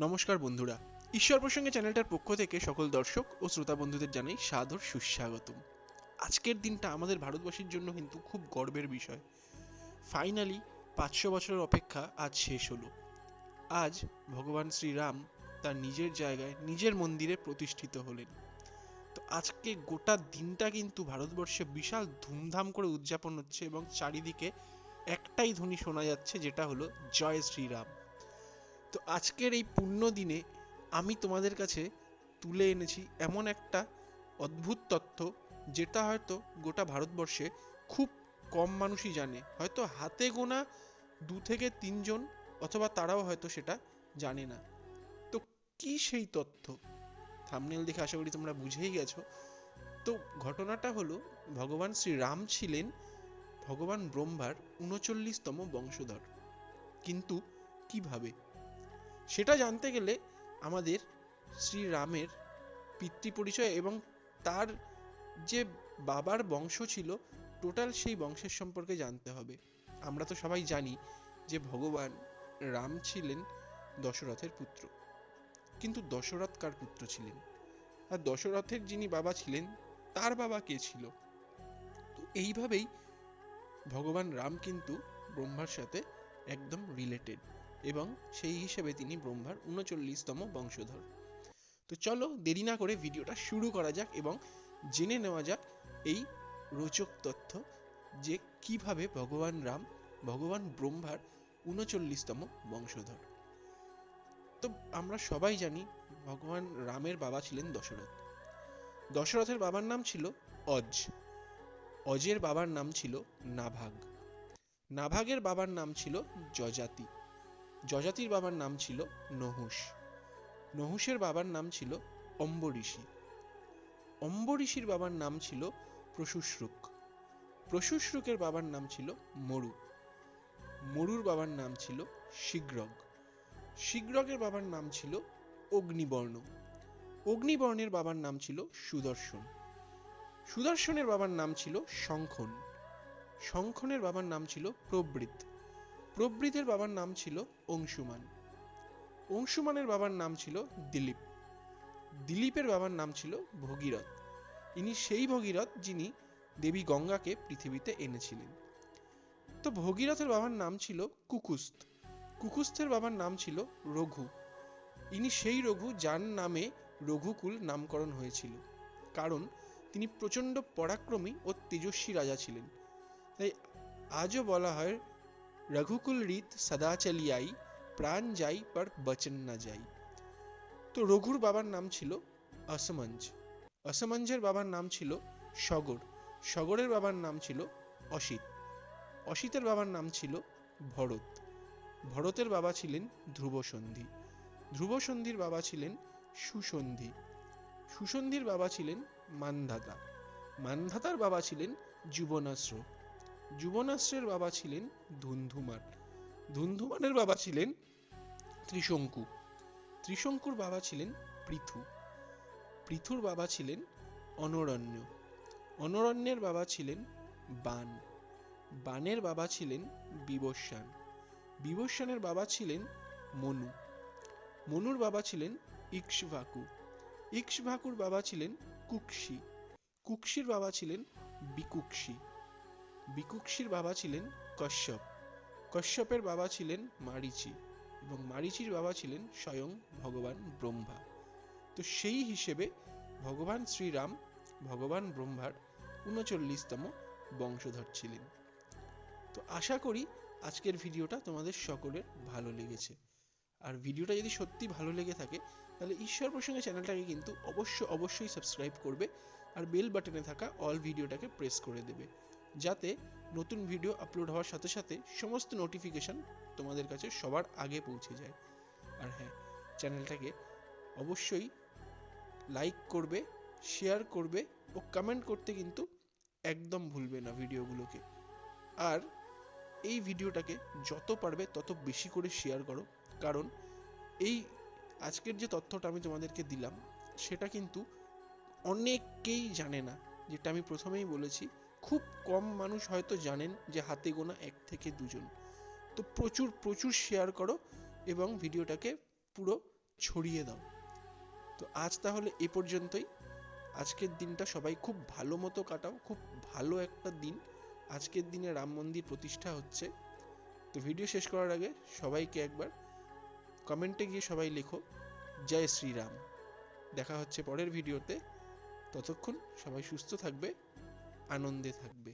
নমস্কার বন্ধুরা। ঈশ্বর প্রসঙ্গে চ্যানেলটার পক্ষ থেকে সকল দর্শক ও শ্রোতা বন্ধুদের জানাই সাদর সুস্বাগতম। আজকের দিনটা আমাদের ভারতবাসীর জন্য কিন্তু খুব গর্বের বিষয়। ফাইনালি পাঁচশো বছরের অপেক্ষা আজ শেষ হলো। আজ ভগবান শ্রীরাম তার নিজের জায়গায়, নিজের মন্দিরে প্রতিষ্ঠিত হলেন। তো আজকে গোটা দিনটা কিন্তু ভারতবর্ষে বিশাল ধুমধাম করে উদযাপন হচ্ছে এবং চারিদিকে একটাই ধ্বনি শোনা যাচ্ছে, যেটা হলো জয় শ্রীরাম। তো আজকের এই পুণ্য দিনে আমি তোমাদের কাছে তুলে এনেছি এমন একটা অদ্ভুত তথ্য, যেটা হয়তো গোটা ভারতবর্ষে খুব কম মানুষই জানে। হয়তো হাতে গোনা দু থেকে তিনজন অথবা তারাও হয়তো সেটা জানে না। তো কি সেই তথ্য? থামনেল দেখে আশা করি তোমরা বুঝেই গেছো। তো ঘটনাটা হলো, ভগবান শ্রীরাম ছিলেন ভগবান ব্রহ্মার উনচল্লিশতম বংশধর। কিন্তু কীভাবে? সেটা জানতে গেলে আমাদের শ্রীরামের পিতৃ পরিচয় এবং তার যে বাবার বংশ ছিল টোটাল সেই বংশের সম্পর্কে জানতে হবে। আমরা তো সবাই জানি যে ভগবান রাম ছিলেন দশরথের পুত্র। কিন্তু দশরথ কার পুত্র ছিলেন? আর দশরথের যিনি বাবা ছিলেন, তার বাবা কে ছিল? তো এইভাবেই ভগবান রাম কিন্তু ব্রহ্মার সাথে একদম রিলেটেড এবং সেই হিসেবে তিনি ব্রহ্মার উনচল্লিশতম বংশধর। তো চলো দেরি না করে ভিডিওটা শুরু করা যাক এবং জেনে নেওয়া যাক এই রোচক তথ্য যে কীভাবে ভগবান রাম, ভগবান ব্রহ্মার উনচল্লিশতম বংশধর। তো আমরা সবাই জানি ভগবান রামের বাবা ছিলেন দশরথ। দশরথের বাবার নাম ছিল অজ। অজের বাবার নাম ছিল নাভাগ। নাভাগের বাবার নাম ছিল যজাতি। যজাতির বাবার নাম ছিল নহুষ নহুষের বাবার নাম ছিল অম্বঋষি অম্বঋষির বাবার নাম ছিল প্রশুশ্রুক। প্রশুশ্রুকের বাবার নাম ছিল মরু। মরুর বাবার নাম ছিল শিগ্রগ। শিগ্রগের বাবার নাম ছিল অগ্নিবর্ণ। অগ্নিবর্ণের বাবার নাম ছিল সুদর্শন। সুদর্শনের বাবার নাম ছিল শঙ্খন। শঙ্খনের বাবার নাম ছিল প্রবৃত প্রবৃতের বাবার নাম ছিল অংশুমান। অংশুমানের বাবার নাম ছিল দিলীপ। দিলীপের বাবার নাম ছিল ভগীরথ। ইনি সেই ভগীরথ যিনি দেবী গঙ্গাকে পৃথিবীতে এনেছিলেন। তো ভগীরথের বাবার নাম ছিল কুকুস্ত। কুকুস্থের বাবার নাম ছিল রঘু। ইনি সেই রঘু যার নামে রঘুকুল নামকরণ হয়েছিল। কারণ তিনি প্রচণ্ড পরাক্রমী ও তেজস্বী রাজা ছিলেন। তাই আজও বলা হয় রঘুকুল রীত সদা চলিয়াই প্রাণ যাই পর বচন না যাই তো রঘুর বাবার নাম ছিল অসমঞ্জ অসমঞ্জের বাবার নাম ছিল সগর সগরের বাবার নাম ছিল অসিত অসিতের বাবার নাম ছিল ভরত ভরতের বাবা ছিলেন ধ্রুবসন্ধি। ধ্রুবসন্ধির বাবা ছিলেন সুসন্ধি। সুসন্ধির বাবা ছিলেন মানধাতা। মানধাতার বাবা ছিলেন যুবনাশ্র যুবনাশ্রের বাবা ছিলেন ধুন্ধুমান ধুন্ধুমানের বাবা ছিলেন ত্রিশঙ্কু ত্রিশঙ্কুর বাবা ছিলেন পৃথু পৃথুর বাবা ছিলেন অনরণ্য অনরণ্যের বাবা ছিলেন বান বানের বাবা ছিলেন বিবস্বান বিবস্বানের বাবা ছিলেন মনু মনুর বাবা ছিলেন ইক্সভাকু ইক্সভাকুর বাবা ছিলেন কুক্ষি কুক্ষির বাবা ছিলেন বিকুক্ষি বিকুক্ষির বাবা ছিলেন কশ্যপ। কশ্যপের বাবা ছিলেন মারিচি এবং মারিচির বাবা ছিলেন স্বয়ং ভগবান ব্রহ্মা। তো সেই হিসেবে ভগবান শ্রীরাম, ভগবান ব্রহ্মার উনচল্লিশতম বংশধর ছিলেন। তো আশা করি আজকের ভিডিওটা তোমাদের সকলের ভালো লেগেছে। আর ভিডিওটা যদি সত্যি ভালো লেগে থাকে, তাহলে ঈশ্বর প্রসঙ্গে চ্যানেলটাকে কিন্তু অবশ্য অবশ্যই সাবস্ক্রাইব করবে আর বেল বাটনে থাকা অল ভিডিওটাকে প্রেস করে দেবে। যাতে নতুন ভিডিও আপলোড হওয়ার সাথে সাথে সমস্ত নোটিফিকেশন তোমাদের কাছে সবার আগে পৌঁছে যায়। আর হ্যাঁ চ্যানেলটাকে অবশ্যই লাইক করবে শেয়ার করবে ও কমেন্ট করতে কিন্তু একদম ভুলবে না ভিডিওগুলোকে আর এই ভিডিওটাকে যত পারবে তত বেশি করে শেয়ার করো। কারণ এই আজকের যে তথ্যটা আমি তোমাদেরকে দিলাম, সেটা কিন্তু অনেকেই জানে না। যেটা আমি প্রথমেই বলেছি খুব কম মানুষ হয়তো জানেন যে হাতে গোনা এক থেকে দুজন। তো প্রচুর প্রচুর শেয়ার করো এবং ভিডিওটাকে পুরো ছড়িয়ে দাও। তো আজ তাহলে এ পর্যন্তই। আজকের দিনটা সবাই খুব ভালো মতো কাটাও, খুব ভালো একটা দিন। আজকের দিনে রাম মন্দির প্রতিষ্ঠা হচ্ছে। তো ভিডিও শেষ করার আগে সবাইকে একবার কমেন্টে গিয়ে সবাই লেখো, জয় শ্রীরাম। দেখা হচ্ছে পরের ভিডিওতে। ততক্ষণ সবাই সুস্থ থাকবে। আনন্দে থাকবে।